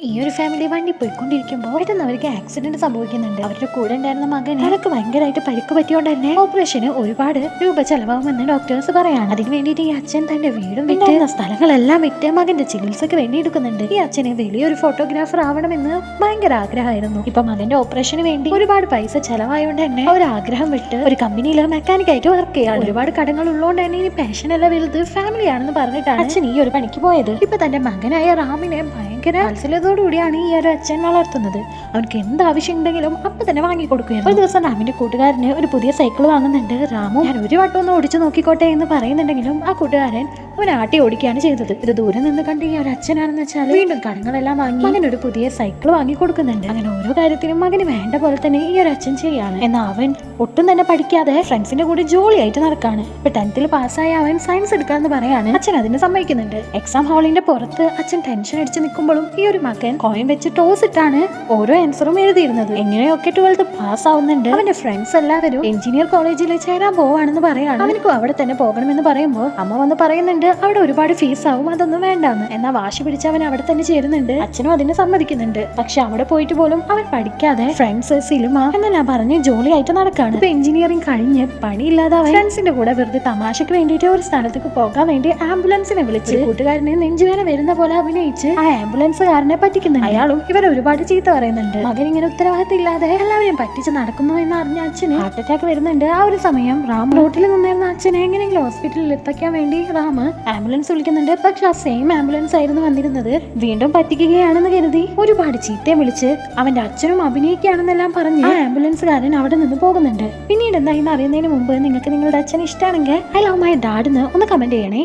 ഈ ഒരു ഫാമിലി വണ്ടി പോയിക്കൊണ്ടിരിക്കുമ്പോൾ പെട്ടെന്ന് അവർക്ക് ആക്സിഡന്റ് സംഭവിക്കുന്നുണ്ട്. അവരുടെ കൂടെ ഉണ്ടായിരുന്ന മകൻ അവർക്ക് ഭയങ്കരമായിട്ട് പരിക്ക് പറ്റിയോണ്ട് തന്നെ ഓപ്പറേഷന് ഒരുപാട് രൂപ ചെലവാകുമെന്ന് ഡോക്ടേഴ്സ് പറയാണ്. അതിന് വേണ്ടിയിട്ട് ഈ അച്ഛൻ തന്റെ വീടും വിട്ടിരുന്ന സ്ഥലങ്ങളെല്ലാം വിറ്റ് മകന്റെ ചികിത്സക്ക് വേണ്ടി എടുക്കുന്നുണ്ട്. ഈ അച്ഛന് വലിയൊരു ഫോട്ടോഗ്രാഫർ ആവണമെന്ന് ഭയങ്കര ആഗ്രഹമായിരുന്നു. ഇപ്പൊ മകന്റെ ഓപ്പറേഷന് വേണ്ടി ഒരുപാട് പൈസ ചെലവായോണ്ട് തന്നെ ഒരു ആഗ്രഹം വിട്ട് ഒരു കമ്പനിയിൽ മെക്കാനിക് ആയിട്ട് വർക്ക് ചെയ്യാൻ ഒരുപാട് കടങ്ങൾ ഉള്ളതുകൊണ്ട് തന്നെ ഈ പാഷൻ അല്ല വലുത് ഫാമിലിയാണെന്ന് പറഞ്ഞിട്ടാണ് അച്ഛൻ ഈ ഒരു പണിക്ക് പോയത്. ഇപ്പൊ തന്റെ മകനായ റാമിനെ ഭയങ്കര വാത്സല്യത്തോടുകൂടിയാണ് ഈ ഒരു അച്ഛൻ വളർത്തുന്നത്. അവനക്ക് എന്ത് ആവശ്യം ഉണ്ടെങ്കിലും അപ്പൊ തന്നെ വാങ്ങി കൊടുക്കുകയാണ് ഒരു ദിവസം രാമിന്റെ കൂട്ടുകാരന് ഒരു പുതിയ സൈക്കിൾ വാങ്ങുന്നുണ്ട്. രാമു ഞാൻ ഒരു വട്ടം ഒന്ന് ഓടിച്ചു നോക്കിക്കോട്ടെ എന്ന് പറയുന്നുണ്ടെങ്കിലും ആ കൂട്ടുകാരൻ അവൻ ആട്ടി ഓടിക്കുകയാണ് ചെയ്തത്. ഇത് ദൂരെ നിന്ന് കണ്ട് ഈ ഒരു അച്ഛനാണെന്ന് വെച്ചാൽ വീണ്ടും കടങ്ങളെല്ലാം വാങ്ങി മകനൊരു പുതിയ സൈക്കിൾ വാങ്ങി കൊടുക്കുന്നുണ്ട്. അങ്ങനെ ഓരോ കാര്യത്തിനും മകന് വേണ്ട പോലെ തന്നെ ഈ ഒരു അച്ഛൻ ചെയ്യാണ് എന്നാൽ അവൻ ഒട്ടും തന്നെ പഠിക്കാതെ ഫ്രണ്ട്സിന്റെ കൂടെ ജോളിയായിട്ട് നടക്കാണ്. ഇപ്പൊ ടെൻത്തിൽ പാസ്സായ അവൻ സയൻസ് എടുക്കാന്ന് പറയാണ് അച്ഛൻ അതിനെ സമ്മതിക്കുന്നുണ്ട്. എക്സാം ഹാളിന്റെ പുറത്ത് അച്ഛൻ ടെൻഷൻ അടിച്ച് നിൽക്കുമ്പോഴും ഈ ഒരു മകൻ കോയിൻ വെച്ച് ടോസ് ഇട്ടാണ് ഓരോ ആൻസറും എഴുതിയിരുന്നത്. എങ്ങനെയൊക്കെ ട്വൽത്ത് പാസ് ആവുന്നുണ്ട്. അവന്റെ ഫ്രണ്ട്സ് എല്ലാവരും എഞ്ചിനീയർ കോളേജിൽ ചേരാൻ പോവാണെന്ന് പറയാണ്. അവനക്കും അവിടെ തന്നെ പോകണമെന്ന് പറയുമ്പോൾ അമ്മ വന്ന് പറയുന്നുണ്ട് അവിടെ ഒരുപാട് ഫീസ് ആവും അതൊന്നും വേണ്ടാന്ന്. എന്നാ വാശി പിടിച്ച് അവൻ അവിടെ തന്നെ ചേരുന്നുണ്ട്. അച്ഛനും അതിന് സമ്മതിക്കുന്നുണ്ട്. പക്ഷെ അവിടെ പോയിട്ട് പോലും അവൻ പഠിക്കാതെ ഫ്രണ്ട്സ് സിനിമ എന്നെല്ലാം പറഞ്ഞ് ജോലിയായിട്ട് നടക്കാണ്. ഇപ്പൊ എഞ്ചിനീയറിംഗ് കഴിഞ്ഞ് പണിയില്ലാതെ അവൻ ഫ്രണ്ട്സിന്റെ കൂടെ വെറുതെ തമാശക്ക് വേണ്ടിയിട്ട് ഒരു സ്ഥലത്തേക്ക് പോകാൻ വേണ്ടി ആംബുലൻസിനെ വിളിച്ച് കൂട്ടുകാരനെ നെഞ്ചുവേന വരുന്ന പോലെ അഭിനയിച്ച് ആ ആംബുലൻസ് ആംബുലൻസുകാരനെ പറ്റിക്കുന്നുണ്ട്. അയാളും ഇവരെ ഒരുപാട് ചീത്ത പറയുന്നുണ്ട്. മകൻ ഇങ്ങനെ ഉത്തരവാദിത്തം ഇല്ലാതെ എല്ലാവരെയും പറ്റിച്ച് നടക്കുന്നു എന്ന് അറിഞ്ഞ അച്ഛന് ഹാർട്ട് അറ്റാക്ക് വരുന്നുണ്ട്. ആ ഒരു സമയം റാം റോട്ടിൽ നിന്നിരുന്ന അച്ഛനെ എങ്ങനെയെങ്കിലും ഹോസ്പിറ്റലിൽ എത്തിക്കാൻ വേണ്ടി റാം ആംബുലൻസ് വിളിക്കുന്നുണ്ട്. പക്ഷെ ആ സെയിം ആംബുലൻസ് ആയിരുന്നു വന്നിരുന്നത്. വീണ്ടും പറ്റിക്കുകയാണെന്ന് കരുതി ഒരുപാട് ചീത്തയും വിളിച്ച് അവന്റെ അച്ഛനും അഭിനയിക്കുകയാണെന്നെല്ലാം പറഞ്ഞ് ആ ആംബുലൻസുകാരൻ അവിടെ നിന്ന് പോകുന്നുണ്ട്. പിന്നീട് എന്താ ഇന്ന് അറിയുന്നതിന് മുമ്പ് നിങ്ങൾക്ക് നിങ്ങളുടെ അച്ഛൻ ഇഷ്ടമാണെങ്കിൽ ഐ ലവ് മൈ ഡാഡ് എന്ന് ഒന്ന് കമന്റ് ചെയ്യണേ.